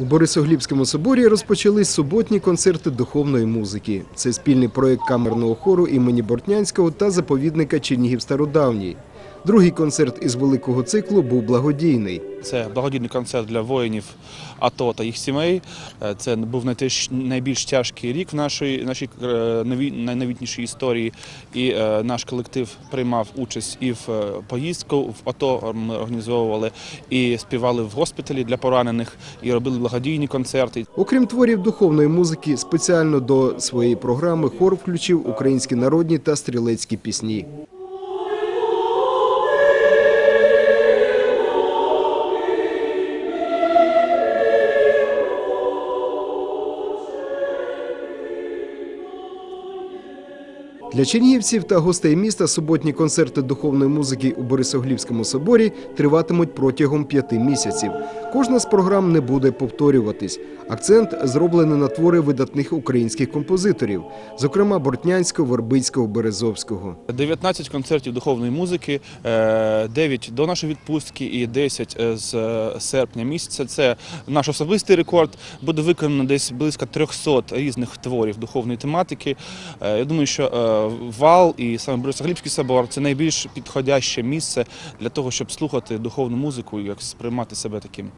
У Борисоглібському соборі розпочались суботні концерти духовної музики. Це спільний проєкт камерного хору імені Бортнянського та заповідника Чернігів Стародавній. Другий концерт із великого циклу був благодійний. Це благодійний концерт для воїнів АТО та їх сімей. Е, Це був найбільш тяжкий рік в нашій, нашій е, найновітнішій історії. І е, наш колектив приймав участь і в поїздку в АТО ми організовували, і співали в госпіталі для поранених, і робили благодійні концерти. Окрім творів духовної музики, спеціально до своєї програми хор включив українські народні та стрілецькі пісні. Для чернігівців та гостей міста суботні концерти духовної музики у Борисоглівському соборі триватимуть протягом п'яти місяців. Кожна з програм не буде повторюватись. Акцент зроблений на твори видатних українських композиторів, зокрема Бортнянського, Вербицького, Березовського. 19 концертів духовної музики, е, 9 до нашої відпустки і 10 з е, серпня місяця. Це наш особистий рекорд. Буде виконано десь близько 300 різних творів духовної тематики. Е, Я думаю, що е, вал і саме Борисоглібський собор це найбільш підходяще місце для того, щоб слухати духовну музику і як сприймати себе таким.